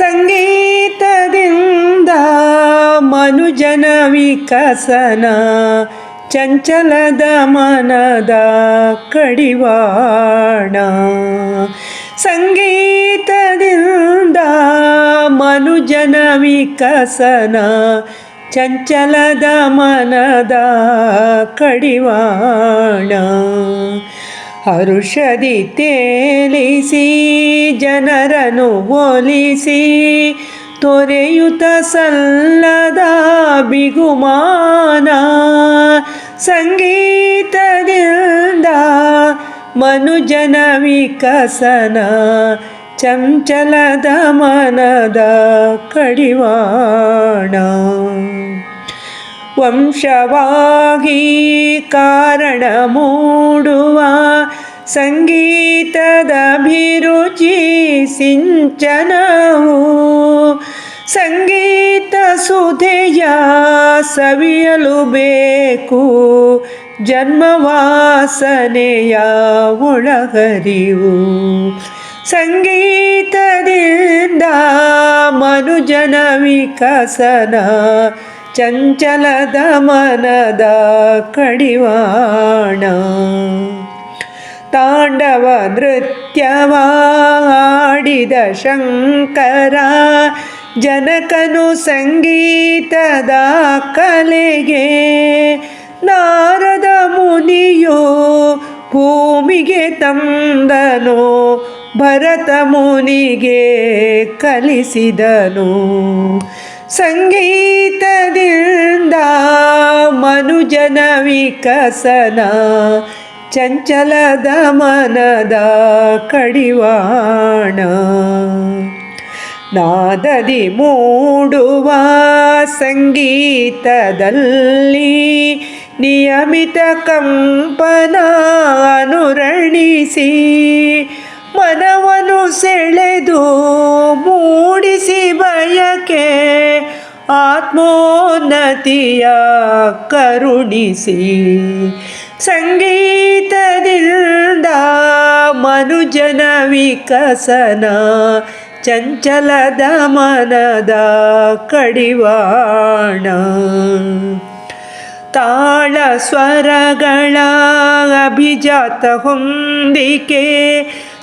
ಸಂಗೀತದಿಂದ ಮನುಜನ ವಿಕಸನ ಚಂಚಲದ ಮನದ ಕಡಿವಾಣ. ಸಂಗೀತದಿಂದ ಮನುಜನ ವಿಕಸನ ಚಂಚಲದ ಮನದ ಕಡಿವಾಣ. ಹರುಷದಿ ತೇಲಿಸಿ ಜನರನ್ನು ಒಲಿಸಿ ತೊರೆಯುತ ಸಲ್ಲದ ಬಿಗುಮಾನ, ಸಂಗೀತದಿಂದ ಮನುಜನ ವಿಕಸನ, ಚಂಚಲದ ಮನದ ಕಡಿವಾಣ. ವಂಶವಾಗಿ ಕಾರಣ ಮೂಡುವ ಸಂಗೀತದ ಅಭಿರುಚಿ ಸಿಂಚನವು. ಸಂಗೀತ ಸುಧೆಯ ಸವಿಯಲು ಬೇಕು. ಜನ್ಮವಾಸನೆಯ ಒಳಗರಿವು ಸಂಗೀತದಿಂದ ಮನುಜನ ವಿಕಸನ ಚಂಚಲದ ಮನದ ಕಡಿವಾಣ. ತಾಂಡವ ನೃತ್ಯವಾಡಿದ ಶಂಕರ, ಜನಕನು ಸಂಗೀತದ ಕಲೆಗೆ ನಾರದ ಮುನಿಯು ಭೂಮಿಗೆ ತಂದನು, ಭರತ ಮುನಿಗೆ ಕಲಿಸಿದನು. ಸಂಗೀತದಿಂದ ಮನುಜನ ವಿಕಸನ ಚಂಚಲದ ಮನದ ಕಡಿವಾಣ. ನಾದದಿ ಮೂಡುವ ಸಂಗೀತದಲ್ಲಿ ನಿಯಮಿತ ಕಂಪನ ಅನುರಣಿಸಿ ಮನವನ್ನು ಸೆಳೆದು ಮೂಡಿಸಿ ಬಯಕೆ, ಆತ್ಮೋನ್ನತಿಯ ಕರುಣಿಸಿ. ಸಂಗೀತದಿಂದ ಮನುಜನ ವಿಕಸನ ಚಂಚಲದ ಮನದ ಕಡಿವಾಣ. ತಾಳ ಸ್ವರಗಳ ಅಭಿಜಾತ ಹೊಂದಿಕೆ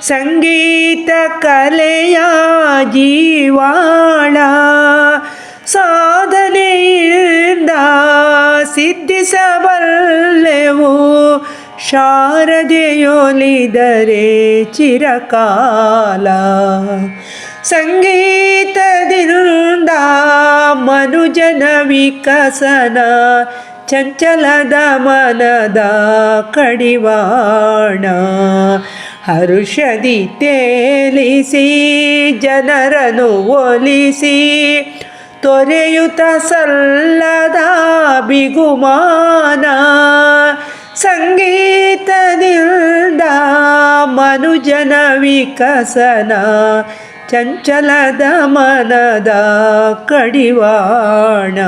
ಸಂಗೀತ ಕಲೆಯ ಜೀವಾಳ. ಸಿದ್ಧಿಸಬಲ್ಲೆವು. ಶಾರದೆಯೊಲಿದರೆ ಚಿರಕಾಲ. ಸಂಗೀತದಿಂದ ಮನುಜನ ವಿಕಸನ, ಚಂಚಲದ ಮನದ ಕಡಿವಾಣ. ಹರುಷದಿ ತೇಲಿಸಿ, ಜನರನ್ನು ಒಲಿಸಿ ತೊರೆಯುತ ಸಲ್ಲದ ಬಿಗುಮಾನ ಸಂಗೀತದಿಂದ ಮನುಜನ ವಿಕಸನ ಚಂಚಲದ ಮನದ ಕಡಿವಾಣ.